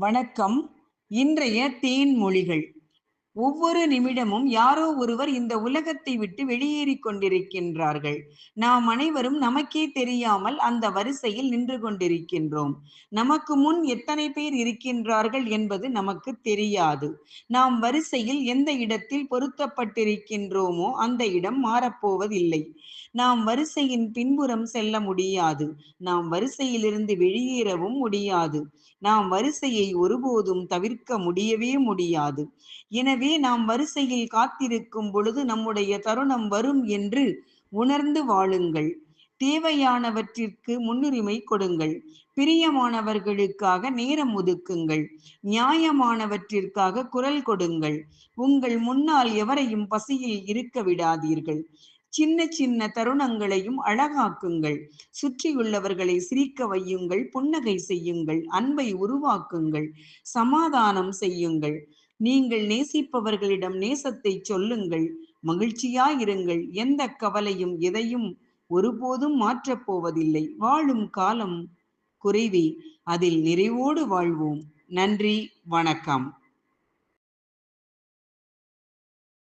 வணக்கம். இன்றைய தேன் மொழிகள். ஒவ்வொரு நிமிடமும் யாரோ ஒருவர் இந்த உலகத்தை விட்டு வெளியேறி கொண்டிருக்கின்றார்கள். நாம் அனைவரும் நமக்கே தெரியாமல் அந்த வரிசையில் நின்று கொண்டிருக்கின்றோம். நமக்கு முன் எத்தனை பேர் இருக்கின்றார்கள் என்பது நமக்கு தெரியாது. நாம் வரிசையில் எந்த இடத்தில் பொருத்தப்பட்டிருக்கின்றோமோ அந்த இடம் மாறப்போவதில்லை. நாம் வரிசையின் பின்புறம் செல்ல முடியாது. நாம் வரிசையிலிருந்து வெளியேறவும் முடியாது. நாம் வரிசையை ஒருபோதும் தவிர்க்க முடியவே முடியாது. எனவே நாம் வரிசையில் காத்திருக்கும் பொழுது நம்முடைய தருணம் வரும் என்று உணர்ந்து வாழுங்கள். தேவையானவற்றிற்கு முன்னுரிமை கொடுங்கள். பிரியமானவர்களுக்காக நேரம் ஒதுக்குங்கள். நியாயமானவற்றிற்காக குரல் கொடுங்கள். உங்கள் முன்னால் எவரையும் பசியில் இருக்க விடாதீர்கள். சின்ன சின்ன தருணங்களையும் அழகாக்குங்கள். சுற்றியுள்ளவர்களை சிரிக்க வையுங்கள். புன்னகை செய்யுங்கள். அன்பை உருவாக்குங்கள். சமாதானம் செய்யுங்கள். நீங்கள் நேசிப்பவர்களிடம் நேசத்தை சொல்லுங்கள் மகிழ்ச்சியாயிருங்கள் எந்த கவலையும் எதையும் ஒருபோதும் மாற்றப் போவதில்லை. வாழும் காலம் குறைவே. அதில் நிறைவோடு வாழ்வோம். நன்றி வணக்கம்.